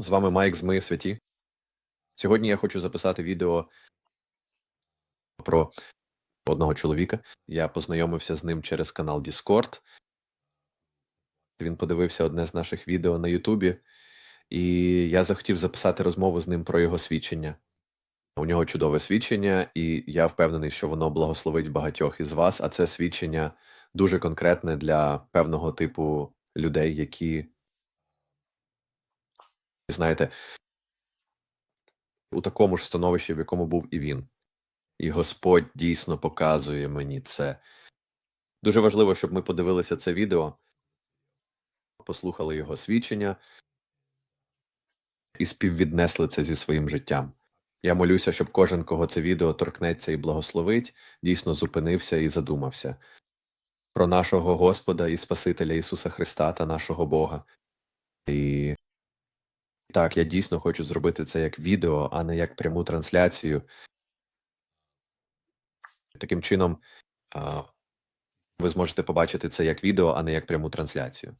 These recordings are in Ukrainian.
З вами Майк з Ми Святі. Сьогодні я хочу записати відео про одного чоловіка. Я познайомився з ним через канал Discord. Він подивився одне з наших відео на Ютубі, і я захотів записати розмову з ним про його свідчення. У нього чудове свідчення, і я впевнений, що воно благословить багатьох із вас, а це свідчення дуже конкретне для певного типу людей, які, знаєте, у такому ж становищі, в якому був і він. І Господь дійсно показує мені це. Дуже важливо, щоб ми подивилися це відео, послухали його свідчення і співвіднесли це зі своїм життям. Я молюся, щоб кожен, кого це відео торкнеться і благословить, дійсно зупинився і задумався про нашого Господа і Спасителя Ісуса Христа та нашого Бога. І так, я дійсно хочу зробити це як відео, а не як пряму трансляцію. Таким чином, ви зможете побачити це як відео, а не як пряму трансляцію.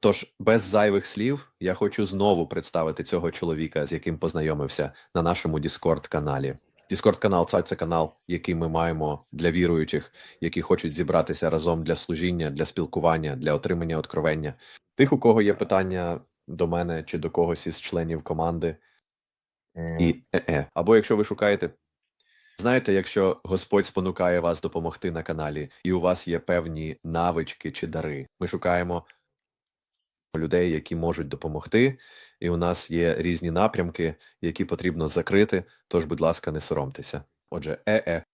Тож, без зайвих слів, я хочу знову представити цього чоловіка, з яким познайомився на нашому Discord каналі. Discord канал це канал, який ми маємо для віруючих, які хочуть зібратися разом для служіння, для спілкування, для отримання откровення. Тих, у кого є питання до мене чи до когось із членів команди, і е-е. Або якщо ви шукаєте. Знаєте, якщо Господь спонукає вас допомогти на каналі, і у вас є певні навички чи дари, ми шукаємо людей, які можуть допомогти, і у нас є різні напрямки, які потрібно закрити. Тож, будь ласка, не соромтеся. Отже, е-е.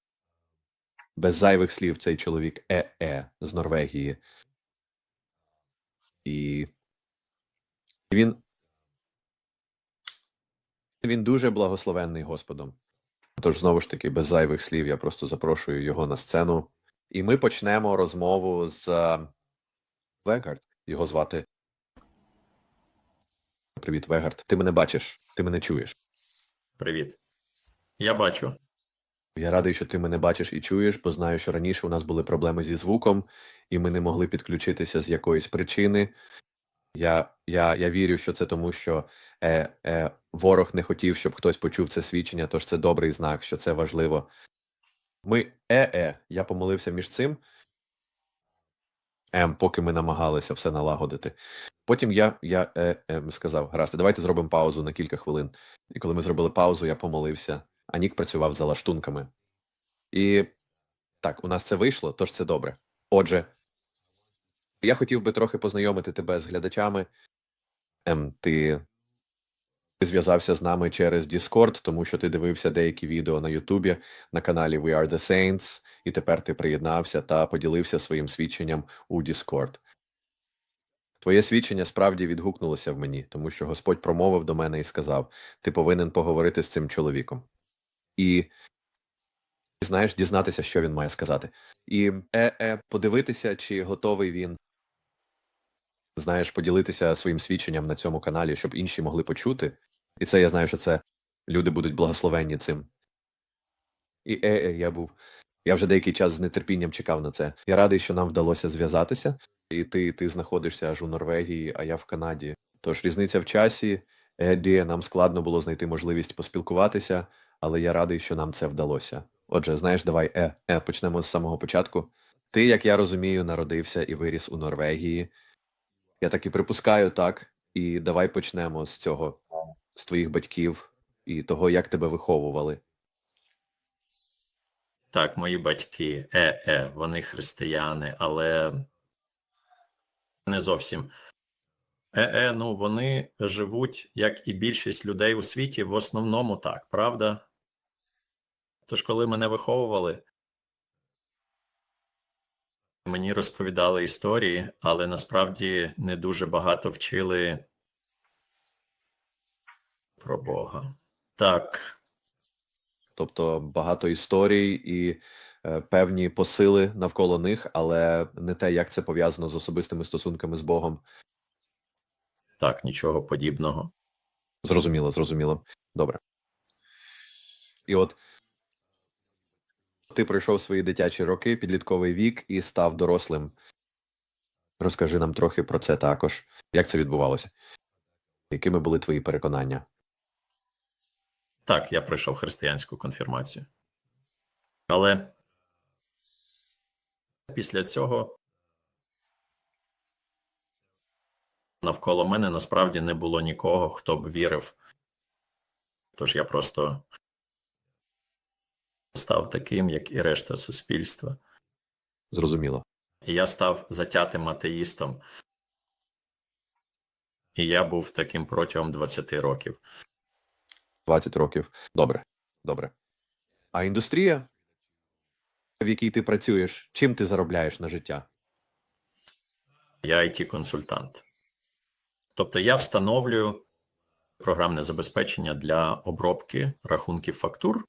Без зайвих слів цей чоловік е-е з Норвегії. І він він дуже благословенний Господом. Тож, знову ж таки, без зайвих слів я просто запрошую його на сцену. І ми почнемо розмову з е, Вегард. Його звати. Привіт, Вегард. Ти мене бачиш, ти мене чуєш. Привіт. Я бачу. Я радий, що ти мене бачиш і чуєш, бо знаю, що раніше у нас були проблеми зі звуком, і ми не могли підключитися з якоїсь причини. Я я, я вірю, що це тому, що е, е, ворог не хотів, щоб хтось почув це свідчення, тож це добрий знак, що це важливо. Ми е-е, я помолився між цим, ем, поки ми намагалися все налагодити. Потім я я е, е, сказав: гаразд, давайте зробимо паузу на кілька хвилин. І коли ми зробили паузу, я помолився, а Нік працював за лаштунками. І так, у нас це вийшло, тож це добре. Отже, я хотів би трохи познайомити тебе з глядачами. Ем, Ти зв'язався з нами через Discord, тому що ти дивився деякі відео на Ютубі на каналі We Are The Saints, і тепер ти приєднався та поділився своїм свідченням у Discord. Твоє свідчення справді відгукнулося в мені, тому що Господь промовив до мене і сказав: ти повинен поговорити з цим чоловіком. І знаєш, дізнатися, що він має сказати. І е-е, подивитися, чи готовий він, знаєш, поділитися своїм свідченням на цьому каналі, щоб інші могли почути. І це я знаю, що це люди будуть благословенні цим. І е-е, я був. Я вже деякий час з нетерпінням чекав на це. Я радий, що нам вдалося зв'язатися, і ти ти знаходишся аж у Норвегії, а я в Канаді. Тож різниця в часі, Еді, нам складно було знайти можливість поспілкуватися, але я радий, що нам це вдалося. Отже, знаєш, давай е, е, почнемо з самого початку. Ти, як я розумію, народився і виріс у Норвегії. Я так і припускаю, так. І давай почнемо з цього, з твоїх батьків і того, як тебе виховували. Так, мої батьки е-е, вони християни, але не зовсім. Ну вони живуть, як і більшість людей у світі, в основному так, правда? Тож, коли мене виховували, мені розповідали історії, але насправді не дуже багато вчили про Бога. Так. Тобто багато історій і е, певні посили навколо них, але не те, як це пов'язано з особистими стосунками з Богом. Так, нічого подібного. Зрозуміло, зрозуміло. Добре. І от ти пройшов свої дитячі роки, підлітковий вік і став дорослим. Розкажи нам трохи про це також. Як це відбувалося? Якими були твої переконання? Так, я пройшов християнську конфірмацію. Але після цього навколо мене насправді не було нікого, хто б вірив. Тож я просто став таким, як і решта суспільства. Зрозуміло. І я став затятим атеїстом. І я був таким протягом 20 років. 20 років. Добре. Добре. А індустрія, в якій ти працюєш, чим ти заробляєш на життя? Я it консультант Тобто я встановлюю програмне забезпечення для обробки рахунків фактур.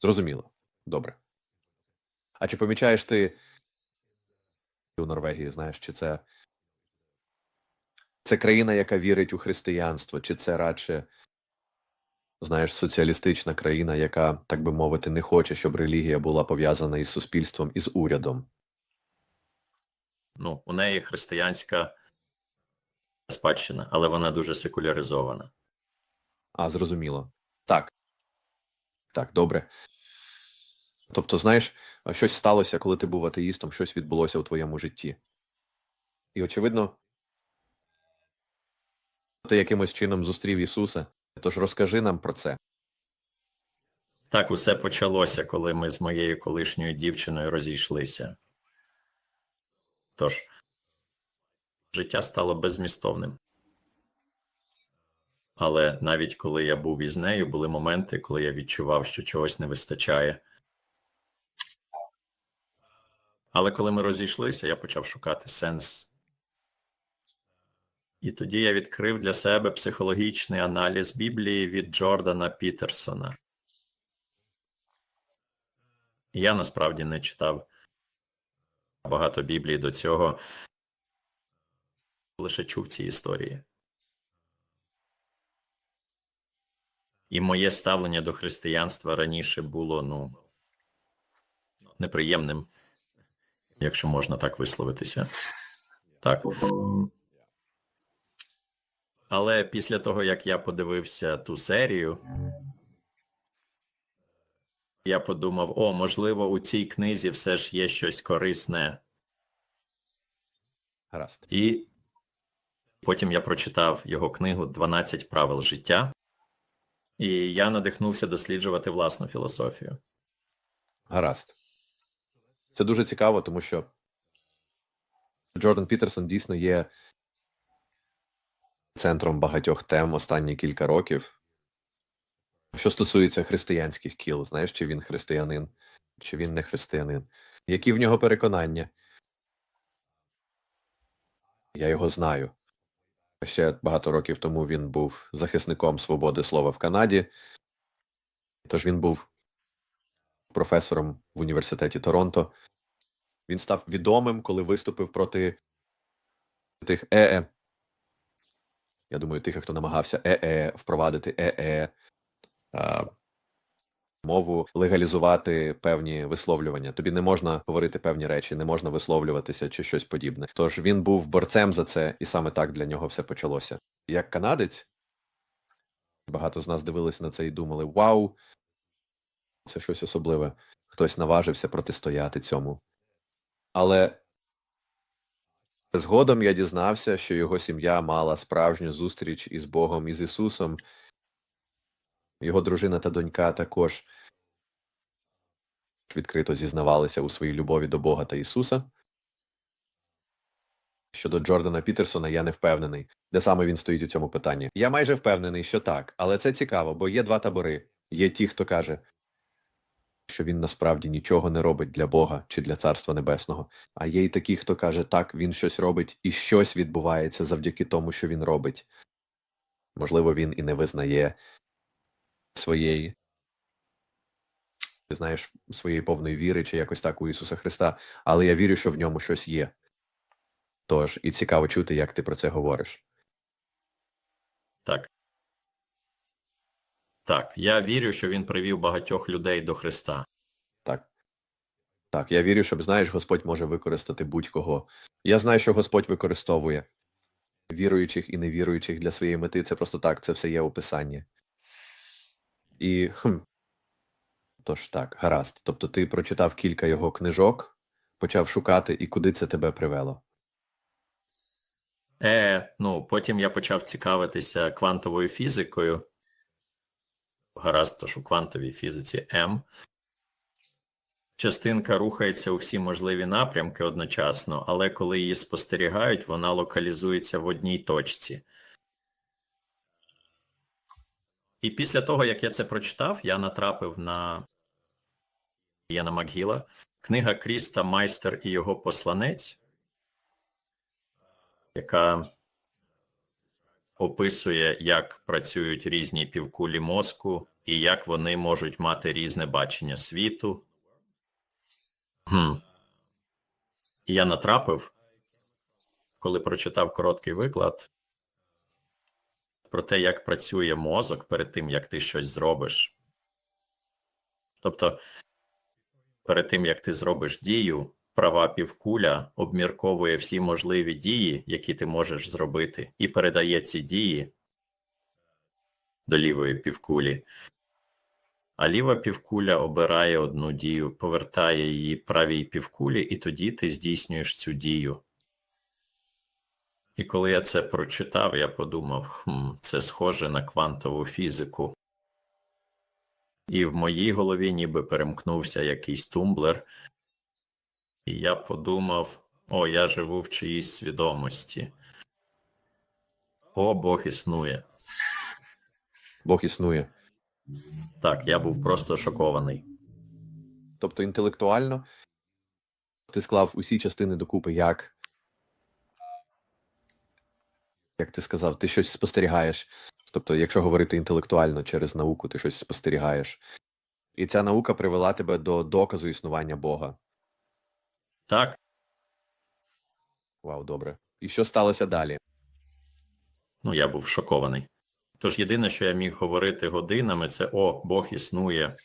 Зрозуміло. Добре. А чи помічаєш ти у Норвегії, знаєш, чи це це країна, яка вірить у християнство, чи це радше, знаєш, соціалістична країна, яка, так би мовити, не хоче, щоб релігія була пов'язана із суспільством і з урядом? Ну, у неї християнська спадщина, але вона дуже секуляризована. А, зрозуміло. Так. Так, добре. Тобто, знаєш, щось сталося, коли ти був атеїстом, щось відбулося у твоєму житті. І, очевидно, ти якимось чином зустрів Ісуса. Тож розкажи нам про це. Так, усе почалося, коли ми з моєю колишньою дівчиною розійшлися. Тож, життя стало беззмістовним. Але навіть коли я був із нею, були моменти, коли я відчував, що чогось не вистачає. Але коли ми розійшлися, я почав шукати сенс. І тоді я відкрив для себе психологічний аналіз Біблії від Джордана Пітерсона. Я насправді не читав багато Біблії до цього, лише чув ці історії. І моє ставлення до християнства раніше було ну неприємним, якщо можна так висловитися. Так. Але після того, як я подивився ту серію, я подумав: о, можливо, у цій книзі все ж є щось корисне. Гаразд. І потім я прочитав його книгу «12 правил життя, і я надихнувся досліджувати власну філософію. Гаразд. Це дуже цікаво, тому що Джордан Пітерсон дійсно є центром багатьох тем останні кілька років. Що стосується християнських кіл, знаєш, чи він християнин, чи він не християнин, які в нього переконання? Я його знаю. Ще багато років тому він був захисником свободи слова в Канаді, тож він був професором в університеті Торонто. Він став відомим, коли виступив проти тих ЕЕ. Я думаю, тих, хто намагався ЕЕ впровадити ЕЕ мову, легалізувати певні висловлювання. Тобі не можна говорити певні речі, не можна висловлюватися чи щось подібне. Тож він був борцем за це, і саме так для нього все почалося. Як канадець, багато з нас дивилися на це і думали: Вау! Це щось особливе. Хтось наважився протистояти цьому. Але згодом я дізнався, що його сім'я мала справжню зустріч із Богом і з Ісусом. Його дружина та донька також відкрито зізнавалися у своїй любові до Бога та Ісуса. Щодо Джордана Пітерсона, я не впевнений, де саме він стоїть у цьому питанні. Я майже впевнений, що так, але це цікаво, бо є два табори. Є ті, хто каже, що він насправді нічого не робить для Бога чи для Царства Небесного. А є й такі, хто каже, так, він щось робить, і щось відбувається завдяки тому, що він робить. Можливо, він і не визнає своєї, ти знаєш, своєї повної віри чи якось так у Ісуса Христа, але я вірю, що в ньому щось є. Тож, і цікаво чути, як ти про це говориш. Так. Так, я вірю, що він привів багатьох людей до Христа. Так. Так, я вірю, що знаєш, Господь може використати будь-кого. Я знаю, що Господь використовує віруючих і невіруючих для своєї мети. Це просто так, це все є у Писанні. І хм, тож так, гаразд. Тобто ти прочитав кілька його книжок, почав шукати, і куди це тебе привело? Е, ну, потім я почав цікавитися квантовою фізикою. Гаразд, тож у квантовій фізиці М. Частинка рухається у всі можливі напрямки одночасно, але коли її спостерігають, вона локалізується в одній точці. І після того, як я це прочитав, я натрапив на Яна Макгіла, книга Кріста Майстер і його посланець, яка описує, як працюють різні півкулі мозку і як вони можуть мати різне бачення світу. Хм. І я натрапив, коли прочитав короткий виклад про те, як працює мозок перед тим, як ти щось зробиш. Тобто, перед тим, як ти зробиш дію, права півкуля обмірковує всі можливі дії, які ти можеш зробити, і передає ці дії до лівої півкулі. А ліва півкуля обирає одну дію, повертає її правій півкулі, і тоді ти здійснюєш цю дію. І коли я це прочитав, я подумав: хм, це схоже на квантову фізику. І в моїй голові ніби перемкнувся якийсь тумблер, і я подумав: о, я живу в чиїсь свідомості. О, Бог існує. Бог існує. Так, я був просто шокований. Тобто інтелектуально ти склав усі частини докупи, як. Як ти сказав, ти щось спостерігаєш. Тобто, якщо говорити інтелектуально через науку, ти щось спостерігаєш. І ця наука привела тебе до доказу існування Бога. Так, Вау, добре. І що сталося далі? ну я був шокований. Тож єдине, що я міг говорити годинами, це о, Бог існує.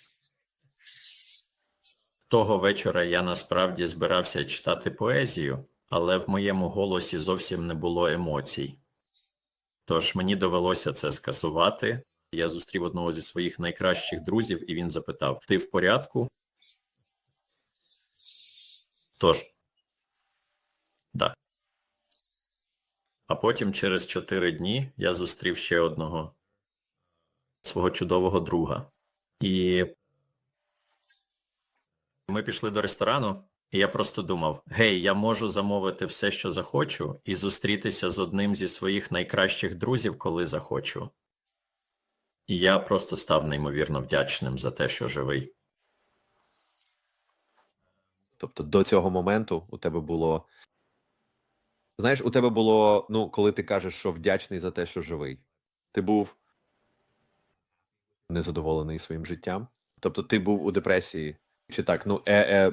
Того вечора я насправді збирався читати поезію, але в моєму голосі зовсім не було емоцій. Тож мені довелося це скасувати. Я зустрів одного зі своїх найкращих друзів, і він запитав: Ти в порядку? Тож, так. А потім, через чотири дні, я зустрів ще одного свого чудового друга. І ми пішли до ресторану, і я просто думав: гей, я можу замовити все, що захочу, і зустрітися з одним зі своїх найкращих друзів, коли захочу. І я просто став неймовірно вдячним за те, що живий. Тобто до цього моменту у тебе було. Знаєш, у тебе було, ну, коли ти кажеш, що вдячний за те, що живий. Ти був незадоволений своїм життям. Тобто ти був у депресії. Чи так? Ну, е, е,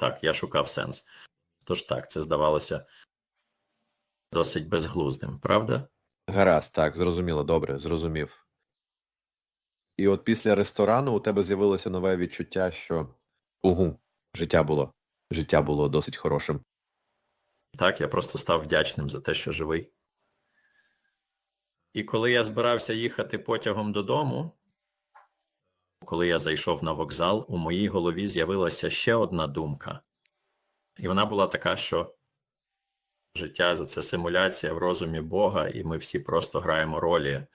Так, я шукав сенс. Тож так, це здавалося досить безглуздим, правда? гаразд, так, зрозуміло, добре, зрозумів. І от після ресторану у тебе з'явилося нове відчуття, що угу, життя було. Життя було досить хорошим. Так, я просто став вдячним за те, що живий. І коли я збирався їхати потягом додому, коли я зайшов на вокзал, у моїй голові з'явилася ще одна думка. І вона була така, що життя це симуляція в розумі Бога, і ми всі просто граємо ролі.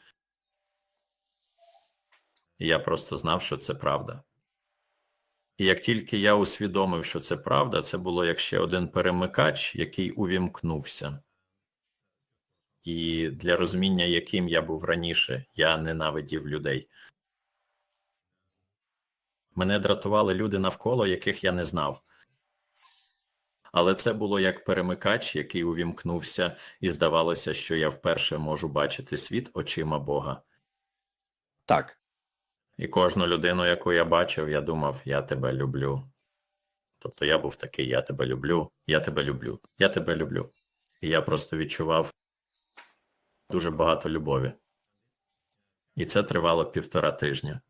І я просто знав, що це правда. І як тільки я усвідомив, що це правда, це було як ще один перемикач, який увімкнувся. І для розуміння, яким я був раніше, я ненавидів людей. Мене дратували люди навколо, яких я не знав. Але це було як перемикач, який увімкнувся, і здавалося, що я вперше можу бачити світ очима Бога. Так, І кожну людину, яку я бачив, я думав, я тебе люблю. Тобто я був такий: я тебе люблю, я тебе люблю, я тебе люблю. І я просто відчував дуже багато любові. І це тривало півтора тижня.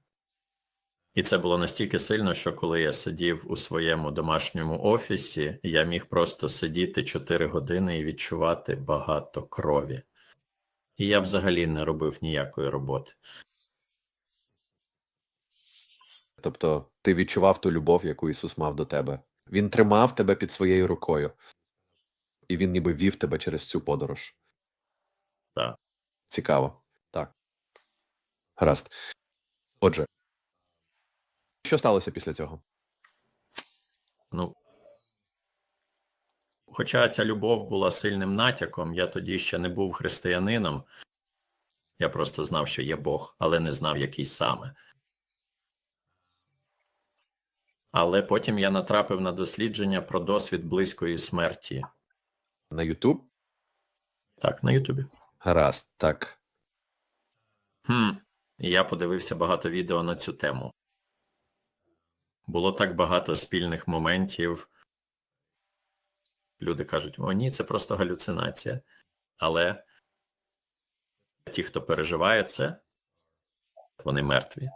І це було настільки сильно, що коли я сидів у своєму домашньому офісі, я міг просто сидіти 4 години і відчувати багато крові. І я взагалі не робив ніякої роботи. Тобто ти відчував ту любов, яку Ісус мав до тебе. Він тримав тебе під своєю рукою, і він ніби вів тебе через цю подорож. Так. Цікаво. Так. Гаразд. Отже, що сталося після цього? Ну, хоча ця любов була сильним натяком, я тоді ще не був християнином. Я просто знав, що є Бог, але не знав, який саме. Але потім я натрапив на дослідження про досвід близької смерті. На Ютуб? Так, на Ютубі. Гаразд, так. Хм. Я подивився багато відео на цю тему. Було так багато спільних моментів. Люди кажуть: о, ні, це просто галюцинація. Але ті, хто переживає це, вони мертві.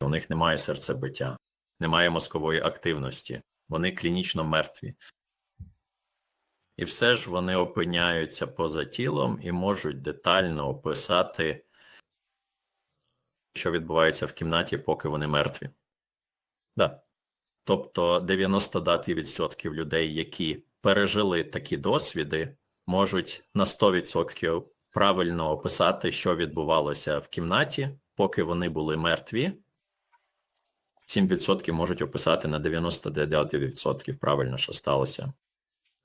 У них немає серцебиття, немає мозкової активності. Вони клінічно мертві. І все ж вони опиняються поза тілом і можуть детально описати що відбувається в кімнаті, поки вони мертві. Да. Тобто 99% людей, які пережили такі досвіди, можуть на 100% правильно описати, що відбувалося в кімнаті, поки вони були мертві. 7% можуть описати на 99% правильно, що сталося.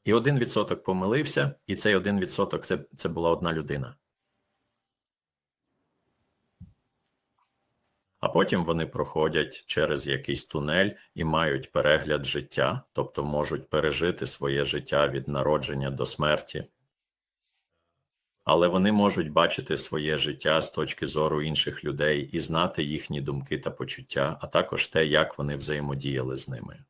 І 1% помилився, і цей 1% це, це була одна людина. А потім вони проходять через якийсь тунель і мають перегляд життя, тобто можуть пережити своє життя від народження до смерті. Але вони можуть бачити своє життя з точки зору інших людей і знати їхні думки та почуття, а також те, як вони взаємодіяли з ними.